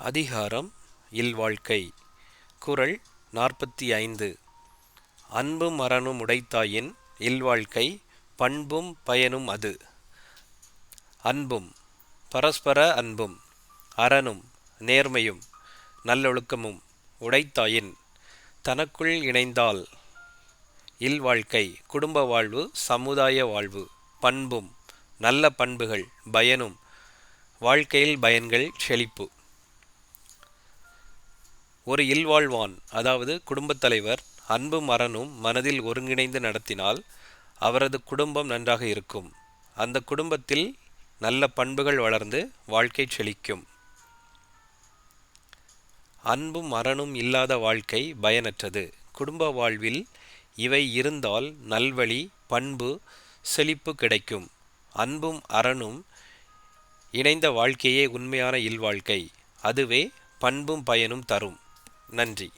அதிகாரம் இல்வாழ்க்கை. குறள் நாற்பத்தி ஐந்து அன்பும் மரணும் உடைத்தாயின் இல்வாழ்க்கை பண்பும் பயனும் அது. அன்பும் பரஸ்பர அன்பும் அறனும் நேர்மையும் நல்லொழுக்கமும் உடைத்தாயின் தனக்குள் இணைந்தால் இல்வாழ்க்கை குடும்ப வாழ்வு சமுதாய வாழ்வு பண்பும் நல்ல பண்புகள் பயனும் வாழ்க்கையில் பயன்கள் செழிப்பு. ஒரு இல்வாழ்வான் அதாவது குடும்பத் தலைவர் அன்பும் அறனும் மனதில் ஒருங்கிணைந்து நடத்தினால் அவரது குடும்பம் நன்றாக இருக்கும். அந்த குடும்பத்தில் நல்ல பண்புகள் வளர்ந்து வாழ்க்கை செழிக்கும். அன்பும் அறனும் இல்லாத வாழ்க்கை பயனற்றது. குடும்ப வாழ்வில் இவை இருந்தால் நல்வழி பண்பு செழிப்பு கிடைக்கும். அன்பும் அறனும் இணைந்த வாழ்க்கையே உண்மையான இல்வாழ்க்கை. அதுவே பண்பும் பயனும் தரும். நன்றி.